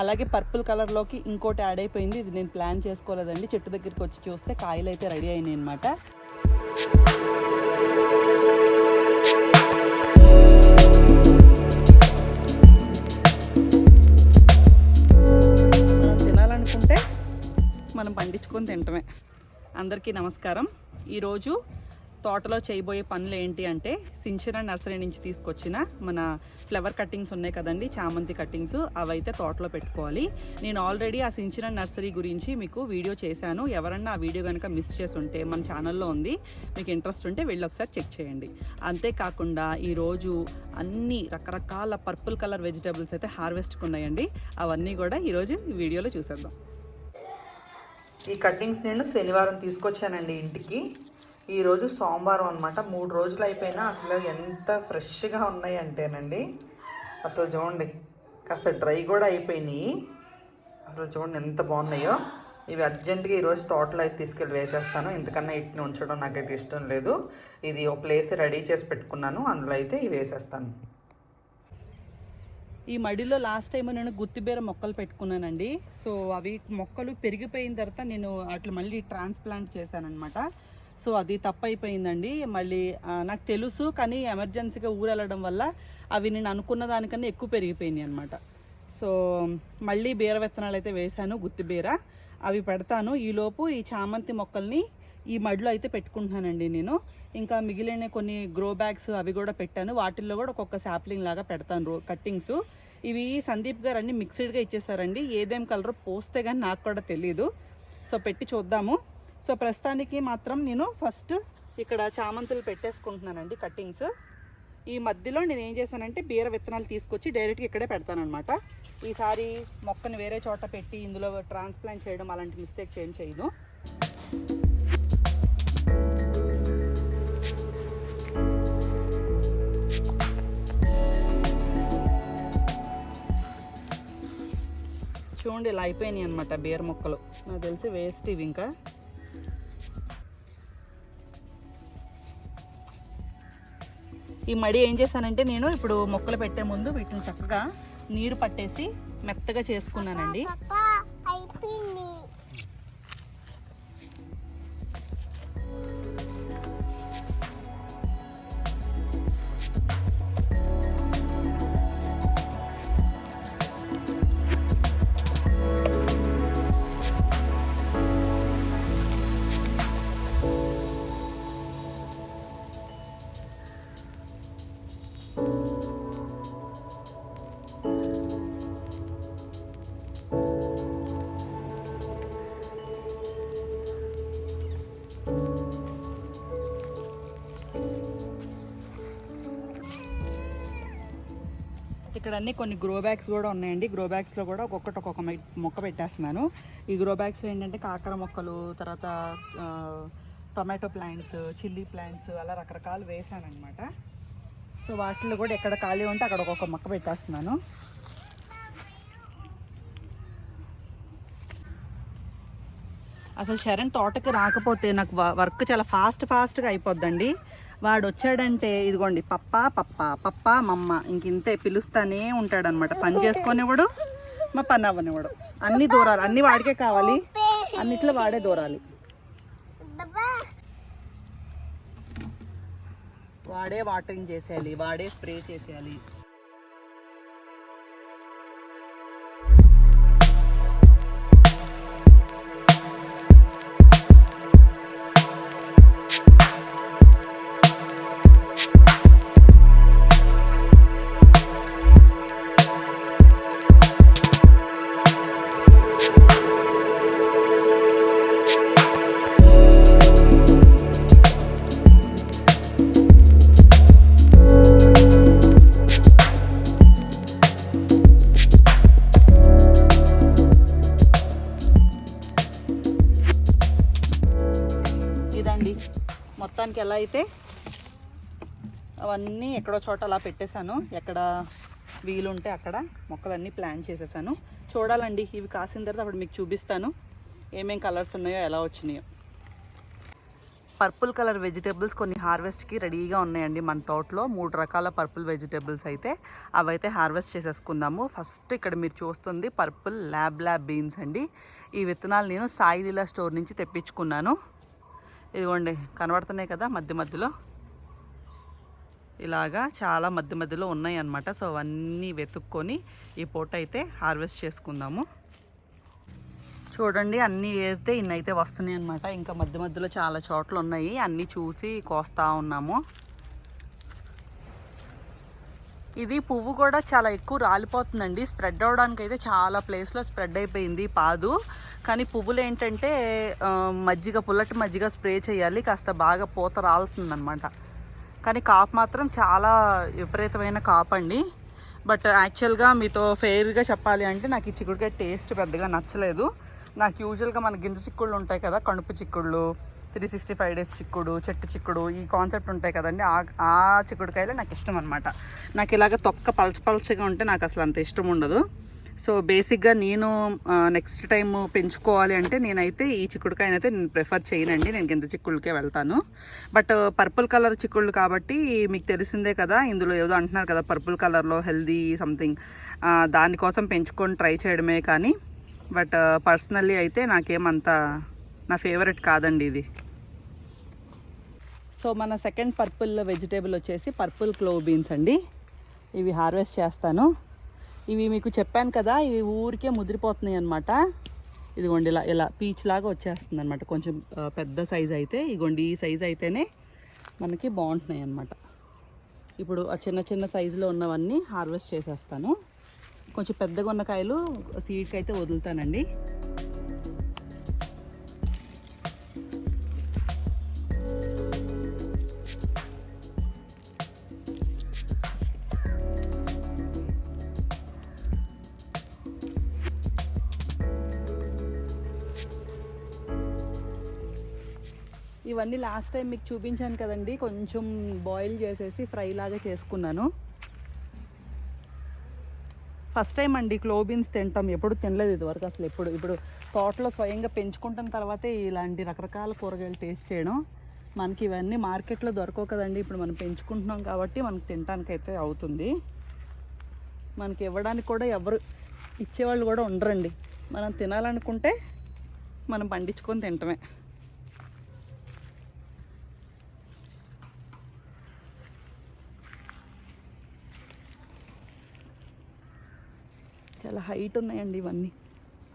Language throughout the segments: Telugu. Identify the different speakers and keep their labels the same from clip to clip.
Speaker 1: అలాగే పర్పుల్ కలర్లోకి ఇంకోటి యాడ్ అయిపోయింది. ఇది నేను ప్లాన్ చేసుకోలేదండి. చెట్టు దగ్గరికి వచ్చి చూస్తే కాయలు అయితే రెడీ అయినాయి అనమాట మనం తినాలనుకుంటే మనం పండించుకొని తింటమే. అందరికీ నమస్కారం. ఈరోజు తోటలో చేయబోయే పనులు ఏంటి అంటే సించిన నర్సరీ నుంచి తీసుకొచ్చిన మన ఫ్లవర్ కట్టింగ్స్ ఉన్నాయి కదండి చామంతి కట్టింగ్స్ అవైతే తోటలో పెట్టుకోవాలి. నేను ఆల్రెడీ ఆ సించిన నర్సరీ గురించి మీకు వీడియో చేశాను. ఎవరన్నా ఆ వీడియో కనుక మిస్ చేసి ఉంటే మన ఛానల్లో ఉంది. మీకు ఇంట్రెస్ట్ ఉంటే వెళ్ళి ఒకసారి చెక్ చేయండి. అంతేకాకుండా ఈరోజు అన్ని రకరకాల పర్పుల్ కలర్ వెజిటేబుల్స్ అయితే హార్వెస్ట్కి ఉన్నాయండి అవన్నీ కూడా ఈరోజు వీడియోలో చూసేద్దాం. ఈ కట్టింగ్స్ నేను శనివారం తీసుకొచ్చానండి ఇంటికి. ఈరోజు సోమవారం అనమాట మూడు రోజులు అయిపోయినా అసలు ఎంత ఫ్రెష్గా ఉన్నాయి అంటేనండి అసలు చూడండి కాస్త డ్రై కూడా అయిపోయినాయి. అసలు చూడండి ఎంత బాగున్నాయో. ఇవి అర్జెంటుగా ఈరోజు తోటలో అయితే తీసుకెళ్ళి వేసేస్తాను. ఎందుకన్నా ఇట్ని ఉంచడం నాకైతే ఇష్టం లేదు. ఇది ఒక ప్లేస్ రెడీ చేసి పెట్టుకున్నాను. అందులో అయితే ఇవి వేసేస్తాను. ఈ మడిలో లాస్ట్ టైం నేను గుత్తిబీర మొక్కలు పెట్టుకున్నానండి. సో అవి మొక్కలు పెరిగిపోయిన తర్వాత నేను అట్లా మళ్ళీ ట్రాన్స్ప్లాంట్ చేశానమాట సో అది తప్పైపోయిందండి. మళ్ళీ నాకు తెలుసు కానీ ఎమర్జెన్సీగా ఊరు వెళ్ళడం వల్ల అవి నేను అనుకున్న దానికన్నా ఎక్కువ పెరిగిపోయినాయి అనమాట సో మళ్ళీ బీర విత్తనాలు అయితే వేశాను గుత్తి బీర. అవి పెడతాను. ఈలోపు ఈ చామంతి మొక్కల్ని ఈ మడిలో అయితే పెట్టుకుంటున్నానండి నేను. ఇంకా మిగిలిన కొన్ని గ్రో బ్యాగ్స్ అవి కూడా పెట్టాను. వాటిల్లో కూడా ఒక్కొక్క శాప్లింగ్ లాగా పెడతాను రో కట్టింగ్స్. ఇవి సందీప్ గారు అన్ని మిక్స్డ్గా ఇచ్చేసారండి. ఏదేం కలర్ పోస్తే కానీ నాకు కూడా తెలియదు సో పెట్టి చూద్దాము. సో ప్రస్తుతానికి మాత్రం నేను ఫస్ట్ ఇక్కడ చామంతులు పెట్టేసుకుంటున్నానండి కట్టింగ్స్. ఈ మధ్యలో నేను ఏం చేశానంటే బీర విత్తనాలు తీసుకొచ్చి డైరెక్ట్గా ఇక్కడే పెడతానమాట ఈసారి మొక్కని వేరే చోట పెట్టి ఇందులో ట్రాన్స్ప్లాంట్ చేయడం అలాంటి మిస్టేక్స్ ఏం చేయను. చూడండి ఇలా అయిపోయినాయి అనమాట బీర మొక్కలు. నాకు తెలిసి వేస్ట్ ఇవి ఇంకా. ఈ మడి ఏం చేశానంటే నేను ఇప్పుడు మొక్కలు పెట్టే ముందు వీటిని చక్కగా నీరు పట్టేసి మెత్తగా చేసుకున్నానండి. ఇక్కడ అన్ని కొన్ని గ్రో బ్యాగ్స్ కూడా ఉన్నాయండి. గ్రో బ్యాగ్స్లో కూడా ఒక్కొక్కటి ఒక్కొక్క మొక్క పెట్టేస్తున్నాను. ఈ గ్రో బ్యాగ్స్లో ఏంటంటే కాకర మొక్కలు తర్వాత టొమాటో ప్లాంట్స్ చిల్లీ ప్లాంట్స్ అలా రకరకాలు వేసాను అనమాట సో వాటిలో కూడా ఎక్కడ ఖాళీ ఉంటే అక్కడ ఒక్కొక్క మొక్క పెట్టేస్తున్నాను. అసలు శరణ్ తోటకి రాకపోతే నాకు వ- వర్క్ చాలా ఫాస్ట్ ఫాస్ట్గా అయిపోద్దండి. వాడు వచ్చాడంటే ఇదిగోండి పప్ప పప్ప పప్ప మమ్మ. ఇంక ఇంతే పిలుస్తానే ఉంటాడనమాట పని చేసుకునేవాడు మా పని అవ్వనివాడు అన్ని దూరాలు అన్ని వాడికే కావాలి. అన్నిట్లో వాడే దూరాలి. వాడే వాటరింగ్ చేసేయాలి వాడే స్ప్రే చేసేయాలి. మొత్తానికి ఎలా అయితే అవన్నీ ఎక్కడో చోట అలా పెట్టేశాను. ఎక్కడ వీలుంటే అక్కడ మొక్కలన్నీ ప్లాన్ చేసేసాను. చూడాలండి ఇవి కాసిన తర్వాత అప్పుడు మీకు చూపిస్తాను. ఏమేం కలర్స్ ఉన్నాయో ఎలా వచ్చినాయో. పర్పుల్ కలర్ వెజిటేబుల్స్ కొన్ని హార్వెస్ట్కి రెడీగా ఉన్నాయండి మన తోటలో. మూడు రకాల పర్పుల్ వెజిటేబుల్స్ అయితే అవైతే హార్వెస్ట్ చేసేసుకుందాము. ఫస్ట్ ఇక్కడ మీరు చూస్తుంది పర్పుల్ ల్యాబ్ ల్యాబ్ బీన్స్ అండి. ఈ విత్తనాలు నేను సాయి లీలా స్టోర్ నుంచి తెప్పించుకున్నాను. ఇదిగోండి కనబడుతున్నాయి కదా మధ్య మధ్యలో. ఇలాగా చాలా మధ్య మధ్యలో ఉన్నాయి అన్నమాట. సో అవన్నీ వెతుక్కొని ఈ పూట అయితే హార్వెస్ట్ చేసుకుందాము. చూడండి అన్నీ అయితే ఇన్నైతే వస్తున్నాయి అనమాట ఇంకా మధ్య మధ్యలో చాలా చోట్ల ఉన్నాయి. అన్నీ చూసి కోస్తా ఉన్నాము. ఇది పువ్వు కూడా చాలా ఎక్కువ రాలిపోతుందండి. స్ప్రెడ్ అవడానికి అయితే చాలా ప్లేస్లో స్ప్రెడ్ అయిపోయింది పాదు. కానీ పువ్వులు ఏంటంటే మజ్జిగ పుల్లటి మజ్జిగ స్ప్రే చేయాలి. కాస్త బాగా పూత రాలుతుందన్నమాట. కానీ కాపు మాత్రం చాలా విపరీతమైన కాపు అండి బట్ యాక్చువల్గా మీతో ఫెయిర్గా చెప్పాలి అంటే నాకు ఈ చిక్కుడుకాయ టేస్ట్ పెద్దగా నచ్చలేదు. నాకు యూజువల్గా మన గింజ చిక్కుళ్ళు ఉంటాయి కదా కణుపు చిక్కుళ్ళు త్రీ సిక్స్టీ ఫైవ్ డేస్ చిక్కుడు చెట్టు చిక్కుడు ఈ కాన్సెప్ట్ ఉంటాయి కదండి. ఆ ఆ చిక్కుడుకాయలే నాకు ఇష్టం అనమాట నాకు ఇలాగ తొక్క పలచ పలచగా ఉంటే నాకు అసలు అంత ఇష్టం ఉండదు. సో బేసిక్గా నేను నెక్స్ట్ టైం పెంచుకోవాలి అంటే నేనైతే ఈ చిక్కుడుకాయనైతే అయితే నేను ప్రిఫర్ చేయనండి. నేను గింజ చిక్కుళ్ళకే వెళ్తాను. బట్ పర్పుల్ కలర్ చిక్కుళ్ళు కాబట్టి మీకు తెలిసిందే కదా ఇందులో ఏదో అంటున్నారు కదా పర్పుల్ కలర్లో హెల్దీ సంథింగ్. దానికోసం పెంచుకొని ట్రై చేయడమే కానీ బట్ పర్సనల్లీ అయితే నాకేమంత నా ఫేవరెట్ కాదండి ఇది. సో మన సెకండ్ పర్పుల్ వెజిటేబుల్ వచ్చేసి పర్పుల్ క్లో బీన్స్ అండి. ఇవి హార్వెస్ట్ చేస్తాను. ఇవి మీకు చెప్పాను కదా ఇవి ఊరికే ముదిరిపోతున్నాయి అనమాట ఇదిగోండి ఇలా ఇలా పీచ్ లాగా వచ్చేస్తుంది అనమాట కొంచెం పెద్ద సైజ్ అయితే ఇదిగోండి ఈ సైజ్ అయితేనే మనకి బాగుంటున్నాయి అనమాట ఇప్పుడు ఆ చిన్న చిన్న సైజులో ఉన్నవన్నీ హార్వెస్ట్ చేసేస్తాను. కొంచెం పెద్దగా ఉన్న కాయలు సీడ్కి అయితే వదులుతానండి. ఇవన్నీ లాస్ట్ టైం మీకు చూపించాను కదండి. కొంచెం బాయిల్ చేసేసి ఫ్రై లాగా చేసుకున్నాను. ఫస్ట్ టైం అండి క్లోబీన్స్ తింటాం. ఎప్పుడు తినలేదు ఇదివరకు అసలు ఎప్పుడు. ఇప్పుడు తోటలో స్వయంగా పెంచుకుంటున్న తర్వాతే ఇలాంటి రకరకాల కూరగాయలు టేస్ట్ చేయడం. మనకి ఇవన్నీ మార్కెట్లో దొరకవు కదండి. ఇప్పుడు మనం పెంచుకుంటున్నాం కాబట్టి మనకు తినడానికి అయితే అవుతుంది. మనకి ఇవ్వడానికి కూడా ఎవరు ఇచ్చేవాళ్ళు కూడా ఉండరండి. మనం తినాలనుకుంటే మనం పండించుకొని తింటమే. చాలా హైట్ ఉన్నాయండి ఇవన్నీ.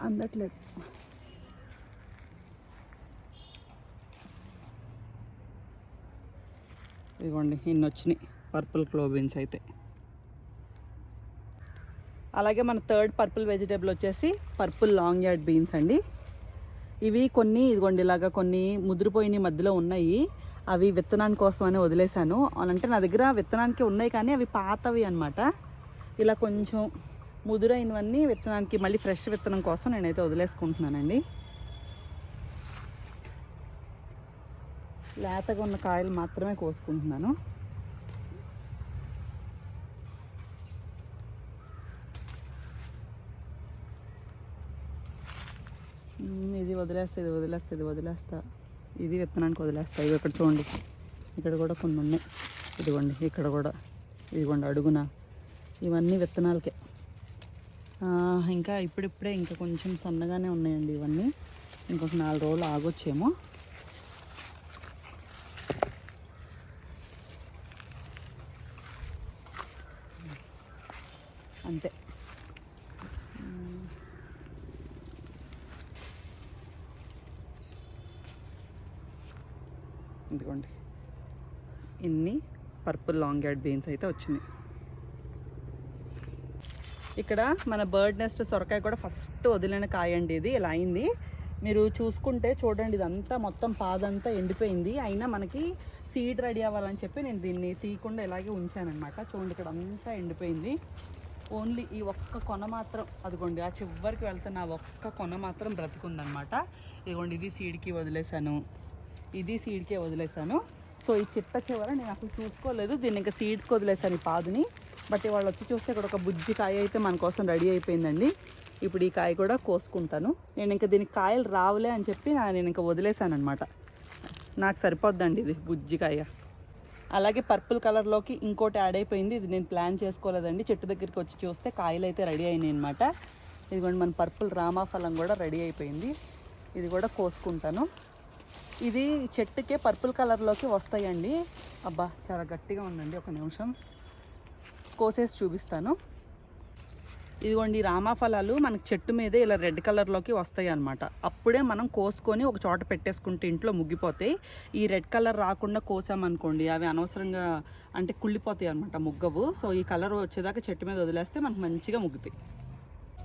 Speaker 1: అందట్లేదు. ఇదిగోండి ఇన్ని వచ్చినాయి పర్పుల్ క్లోబీన్స్ అయితే. అలాగే మన థర్డ్ పర్పుల్ వెజిటేబుల్ వచ్చేసి పర్పుల్ లాంగ్ యార్డ్ బీన్స్ అండి. ఇవి కొన్ని ఇదిగోండి ఇలాగా కొన్ని ముదిరిపోయిన మధ్యలో ఉన్నాయి. అవి విత్తనాని కోసం అని వదిలేశాను. అంటే నా దగ్గర విత్తనానికి ఉన్నాయి కానీ అవి పాతవి అన్నమాట. ఇలా కొంచెం ముదురైనవన్నీ విత్తనానికి మళ్ళీ ఫ్రెష్ విత్తనం కోసం నేనైతే వదిలేసుకుంటున్నానండి. లేతగా ఉన్న కాయలు మాత్రమే కోసుకుంటున్నాను. ఇది వదిలేస్తా ఇది వదిలేస్తా ఇది వదిలేస్తా. ఇది విత్తనానికి వదిలేస్తా. ఇవి ఇక్కడ చూడండి. ఇక్కడ కూడా కొన్ని ఉన్నాయి. ఇదిగోండి ఇక్కడ కూడా. ఇదిగోండి అడుగున. ఇవన్నీ విత్తనాలకే. ఇంకా ఇప్పుడిప్పుడే ఇంకా కొంచెం సన్నగానే ఉన్నాయండి ఇవన్నీ. ఇంకొక నాలుగు రోజులు ఆగొచ్చేమో. అంతే. ఇదిగోండి. ఇన్ని పర్పుల్ లాంగ్ యాడ్ బీన్స్ అయితే వచ్చినాయి. ఇక్కడ మన బర్డ్ నెస్ట్ సొరకాయ కూడా ఫస్ట్ వదిలిన కాయ అండి ఇది. ఇలా అయింది. మీరు చూసుకుంటే చూడండి ఇదంతా మొత్తం పాదంతా ఎండిపోయింది. అయినా మనకి సీడ్ రెడీ అవ్వాలని చెప్పి నేను దీన్ని తీయకుండా ఇలాగే ఉంచానన్నమాట. చూడండి ఇక్కడ అంతా ఎండిపోయింది. ఓన్లీ ఈ ఒక్క కొన మాత్రం అదిగోండి ఆ చివరికి వెళ్తున్న ఆ ఒక్క కొన మాత్రం బ్రతుకుందనమాట ఇదిగోండి ఇది సీడ్కి వదిలేశాను. ఇది సీడ్కే వదిలేశాను. సో ఈ చిట్ట చివర నేను అసలు చూసుకోలేదు. దీన్ని ఇంకా సీడ్స్కి వదిలేసాను ఈ పాదుని. బట్ వాళ్ళు వచ్చి చూస్తే ఇక్కడ ఒక బుజ్జి కాయ అయితే మన కోసం రెడీ అయిపోయిందండి. ఇప్పుడు ఈ కాయ కూడా కోసుకుంటాను. నేను ఇంకా దీనికి కాయలు రావులే అని చెప్పి నేను ఇంకా వదిలేసాను అనమాట నాకు సరిపోద్దండి ఇది బుజ్జికాయ అలాగే పర్పుల్ కలర్లోకి ఇంకోటి యాడ్ అయిపోయింది. ఇది నేను ప్లాన్ చేసుకోలేదండి. చెట్టు దగ్గరికి వచ్చి చూస్తే కాయలు అయితే రెడీ అయినాయి అనమాట ఇదిగోండి మన పర్పుల్ రామాఫలం కూడా రెడీ అయిపోయింది. ఇది కూడా కోసుకుంటాను. ఇది చెట్టుకే పర్పుల్ కలర్లోకి వస్తాయండి. అబ్బా చాలా గట్టిగా ఉందండి. ఒక నిమిషం కోసేసి చూపిస్తాను. ఇదిగోండి రామాఫలాలు మనకి చెట్టు మీదే ఇలా రెడ్ కలర్లోకి వస్తాయి అనమాట అప్పుడే మనం కోసుకొని ఒక చోట పెట్టేసుకుంటే ఇంట్లో ముగ్గిపోతాయి. ఈ రెడ్ కలర్ రాకుండా కోసామనుకోండి అవి అనవసరంగా అంటే కుళ్ళిపోతాయి అనమాట ముగ్గవు. సో ఈ కలర్ వచ్చేదాకా చెట్టు మీద వదిలేస్తే మనకు మంచిగా ముగ్గుతాయి.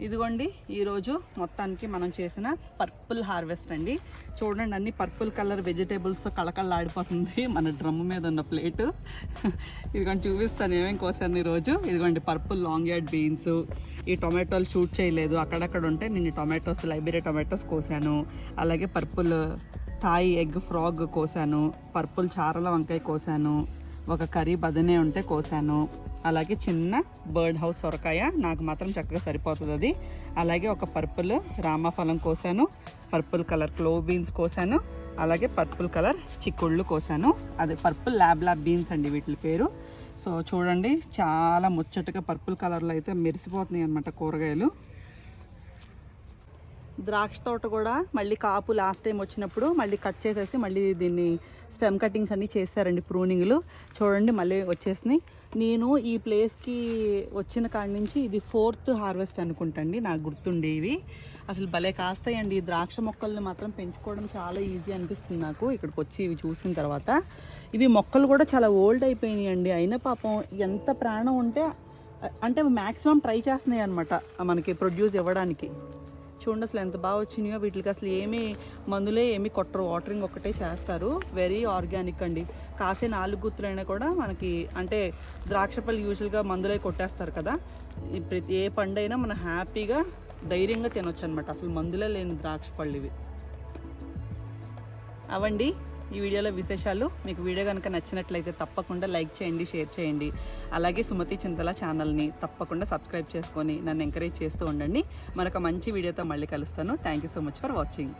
Speaker 1: ఇదిగోండి ఈరోజు మొత్తానికి మనం చేసిన పర్పుల్ హార్వెస్ట్ అండి. చూడండి అన్ని పర్పుల్ కలర్ వెజిటేబుల్స్ కళకళలాడిపోతుంది మన డ్రమ్ మీద ఉన్న ప్లేటు. ఇదిగోండి చూపిస్తాను ఏమేమి కోసాను ఈరోజు. ఇదిగోండి పర్పుల్ లాంగ్ యార్డ్ బీన్స్. ఈ టొమాటోలు షూట్ చేయలేదు అక్కడక్కడ ఉంటే నేను టొమాటోస్ లైబ్రరీ టొమాటోస్ కోసాను. అలాగే పర్పుల్ థాయ్ ఎగ్ ఫ్రాగ్ కోసాను పర్పుల్ చారల వంకాయ కోసాను. ఒక కర్రీ బదనే ఉంటే కోసాను. అలాగే చిన్న బర్డ్ హౌస్ సొరకాయ నాకు మాత్రం చక్కగా సరిపోతుంది అది. అలాగే ఒక పర్పుల్ రామఫలం కోసాను. పర్పుల్ కలర్ క్లో బీన్స్ కోసాను. అలాగే పర్పుల్ కలర్ చిక్కుళ్ళు కోసాను. అది పర్పుల్ ల్యాబ్ ల్యాబ్ బీన్స్ అండి వీటి పేరు. సో చూడండి చాలా ముచ్చటగా పర్పుల్ కలర్లో అయితే మెరిసిపోతున్నాయి అనమాట కూరగాయలు. ద్రాక్ష తోట కూడా మళ్ళీ కాపు లాస్ట్ టైం వచ్చినప్పుడు మళ్ళీ కట్ చేసేసి మళ్ళీ దీన్ని స్టెమ్ కటింగ్స్ అన్నీ చేశారండి ప్రూనింగ్లు చూడండి మళ్ళీ వచ్చేసినాయి. నేను ఈ ప్లేస్కి వచ్చిన కాడి నుంచి ఇది ఫోర్త్ హార్వెస్ట్ అనుకుంటండి నాకు గుర్తుండేవి అసలు భలే కాస్తాయండి. ఈ ద్రాక్ష మొక్కల్ని మాత్రం పెంచుకోవడం చాలా ఈజీ అనిపిస్తుంది నాకు. ఇక్కడికి వచ్చి ఇవి చూసిన తర్వాత. ఇవి మొక్కలు కూడా చాలా ఓల్డ్ అయిపోయినాయి అండి అయినా పాపం ఎంత ప్రాణం ఉంటే అంటే మ్యాక్సిమం ట్రై చేస్తున్నాయి అనమాట మనకి ప్రొడ్యూస్ ఇవ్వడానికి. చూడండి అసలు ఎంత బాగా వచ్చినాయో. వీటికి అసలు ఏమీ మందులే ఏమీ కొట్టరు. వాటరింగ్ ఒక్కటే చేస్తారు. వెరీ ఆర్గానిక్ అండి. కాసే నాలుగు గుత్తులైనా కూడా మనకి అంటే ద్రాక్ష పళ్ళు యూజువల్గా మందులే కొట్టేస్తారు కదా. ప్రతి ఏ పండైనా మనం హ్యాపీగా ధైర్యంగా తినొచ్చు అనమాట అసలు మందులే లేని ద్రాక్ష పళ్ళు ఇవి. అవండి. ఈ వీడియోలో విశేషాలు. మీకు వీడియో కనుక నచ్చినట్లయితే తప్పకుండా లైక్ చేయండి షేర్ చేయండి. అలాగే సుమతి చింతల ఛానల్ని తప్పకుండా సబ్స్క్రైబ్ చేసుకొని నన్ను ఎంకరేజ్ చేస్తూ ఉండండి. మరొక మంచి వీడియోతో మళ్ళీ కలుస్తాను. Thank you so much for watching